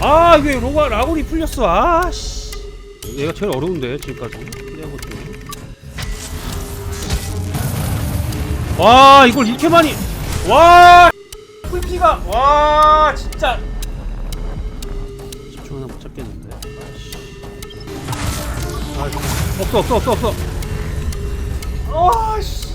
아 이게 로가 라곤이 풀렸어. 아씨. 얘가 제일 어려운데 지금까지. 피하고 있는 와 이걸 이렇게 많이 와 풀피가 와 진짜. 10초 하나 못 잡겠는데. 아씨. 아 없어 없어 없어 없어. 아씨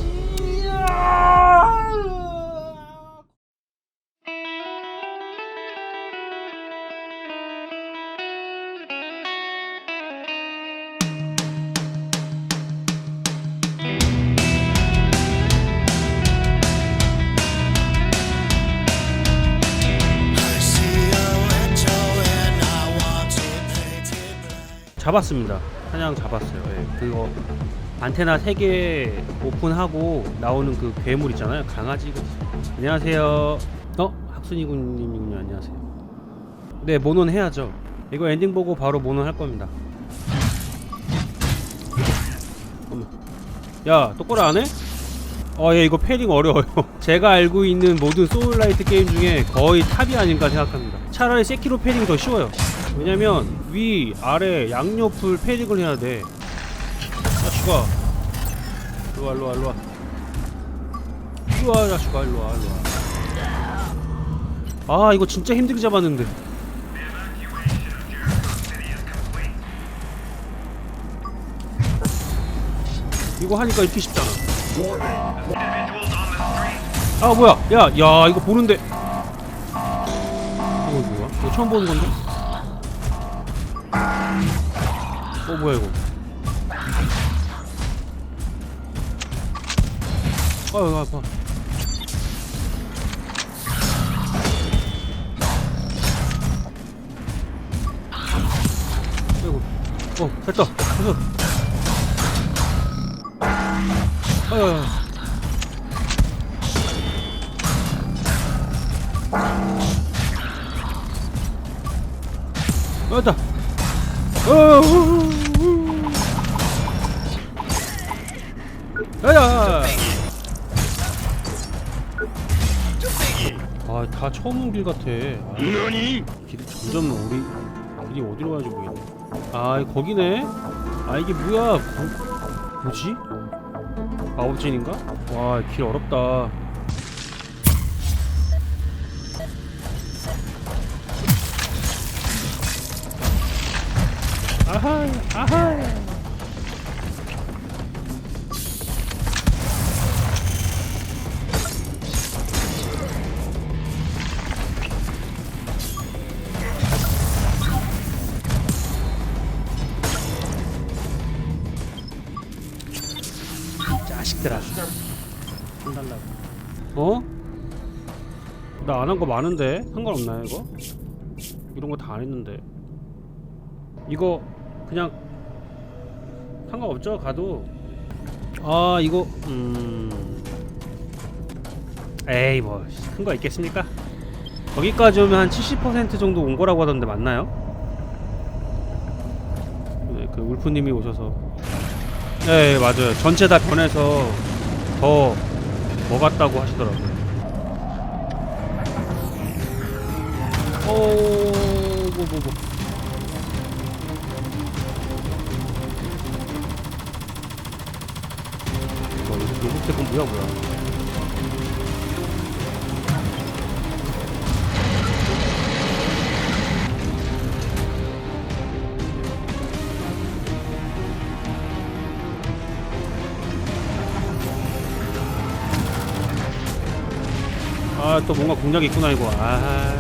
잡았습니다. 사냥 잡았어요. 예, 그거 안테나 3개 오픈하고 나오는 그 괴물 있잖아요. 강아지. 안녕하세요. 어? 학순이군님이군요. 안녕하세요. 네, 모논 해야죠. 이거 엔딩 보고 바로 모논 할 겁니다. 야, 똑바로 안 해? 어, 예, 이거 패링 어려워요. 제가 알고 있는 모든 소울라이트 게임 중에 거의 탑이 아닌가 생각합니다. 차라리 세키로 패링 더 쉬워요. 왜냐면 위, 아래, 양옆을 패링을 해야 돼. 자식아. 일로와, 일로와, 일로와. 일로와, 자식아, 일로와, 일로와. 아, 이거 진짜 힘들게 잡았는데. 이거 하니까 이렇게 쉽잖아. 아 뭐야 야 야 이거 보는데 이거 뭐야 이거 처음 보는 건데 어 뭐야 이거. 아유 아파 아이고. 어 됐다. 됐어. 아유 아유 왔다. 어, 어, 어. 아, 다 처음 온 길 같아. 아, 너니? 길이 점점 우리 길이 어디로 가는지 모르겠네. 아, 이 거기네. 아, 이게 뭐야? 거, 뭐지? 아홉진인가? 와, 길 어렵다. 아하, 아하. 혼달라고. 어? 나 안 한 거 많은데 상관없나요 이거? 이런 거 다 안 했는데. 이거 그냥 상관없죠 가도 아 이거 음 에이 뭐 큰 거 있겠습니까 거기까지 오면 한 70% 정도 온 거라고 하던데 맞나요? 네, 그 울프님이 오셔서 네 맞아요 전체 다 변해서 더 뭐 같다고 하시더라고요 오 뭐 뭐 뭐, 뭐. 어, 이거 로봇 대건 뭐야 뭐야 아 또 뭔가 공략이 있구나 이거. 아.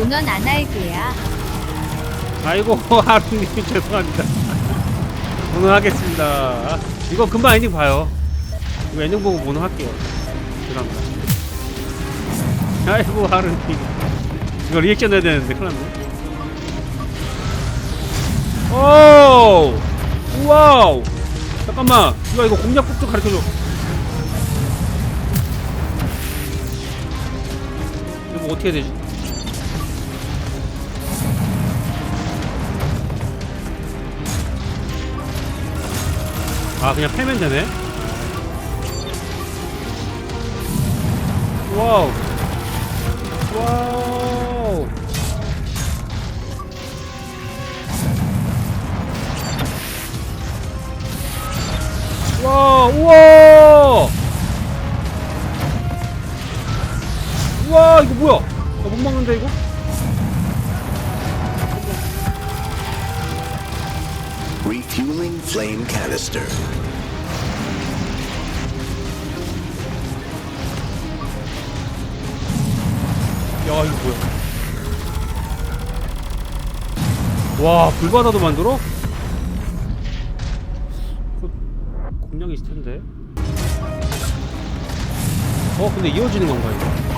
오넌 안 할게야. 아이고 하루님 죄송합니다. 오늘 하겠습니다. 이거 금방 엔딩 봐요. 이거 엔딩 보고 오늘 할게요. 죄송합니다. 아이고 하루님. 이거 리액션 해야 되는데 큰일 났네. 오! 우와우 잠깐만. 이거 이거 공략법도 가르쳐줘. 이거 뭐 어떻게 되지? 아 그냥 패면 되네. 와우. 와우 와 우와 우와 이거 뭐야 나 못 막는데 이거 Refueling flame canister. 야 이거 뭐야 와 불바다도 만들어? 있을 텐데. 어 근데 이어지는 건가 이거?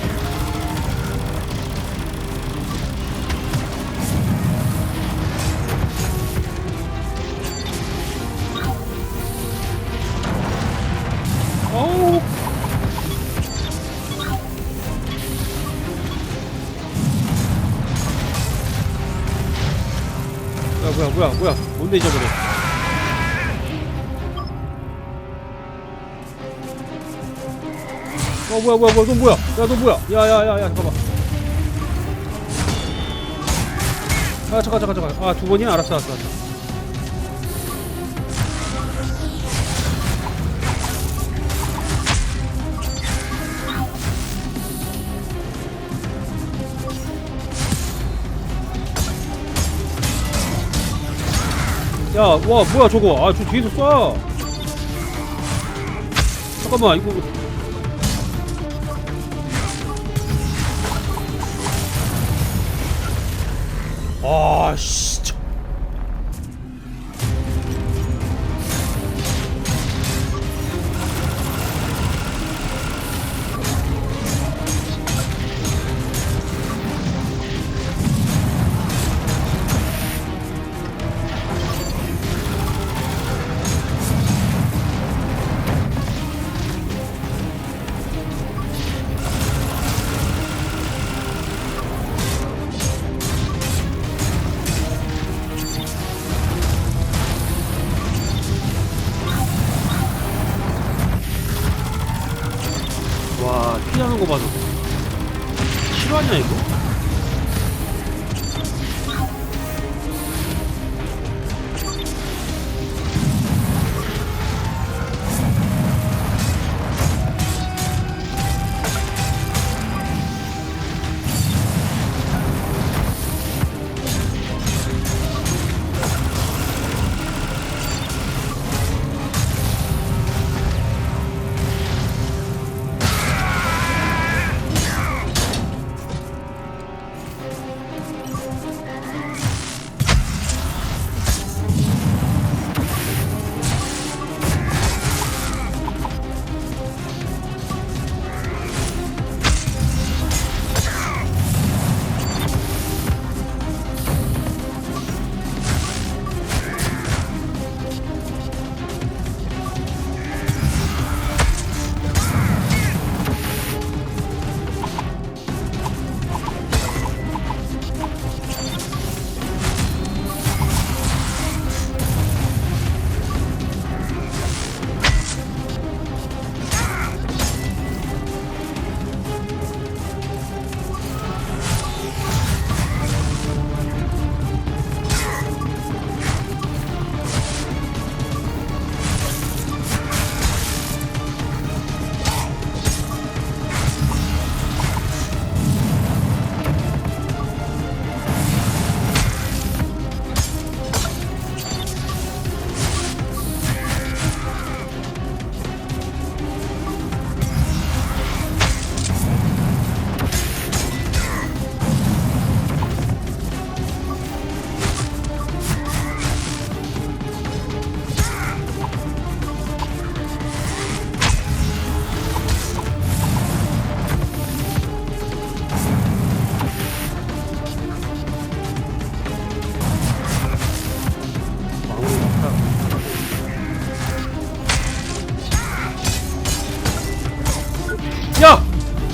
어우! 뭐야 뭐야 뭐야. 뭔데 잊어버려 어 뭐야 뭐야 뭐야 너 뭐야 야 너 뭐야 야야야야 잠깐만 아 잠깐 잠깐 잠깐 아두 번이야 알았어 알았어 알았어 야, 와, 뭐야 저거? 아, 저 뒤에서 쏴. 잠깐만, 이거. 아, 씨. 거 봐도.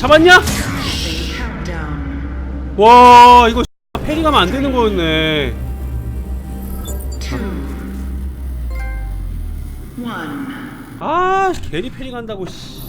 잡았냐? 와, 이거 패링하면 안 되는 거였네. 아, 괜히 패링한다고, 씨.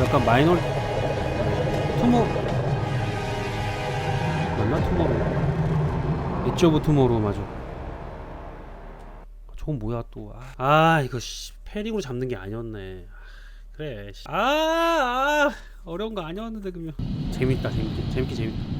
약간 마이너 투모 맞나? 투모로. 엣지 오브 투모로 맞아. 저건 뭐야 또아 아, 이거 씨 패링으로 잡는 게 아니었네. 아, 그래 씨. 아, 아 어려운 거 아니었는데 그러면. 재밌다 재밌게. 재밌게 재밌다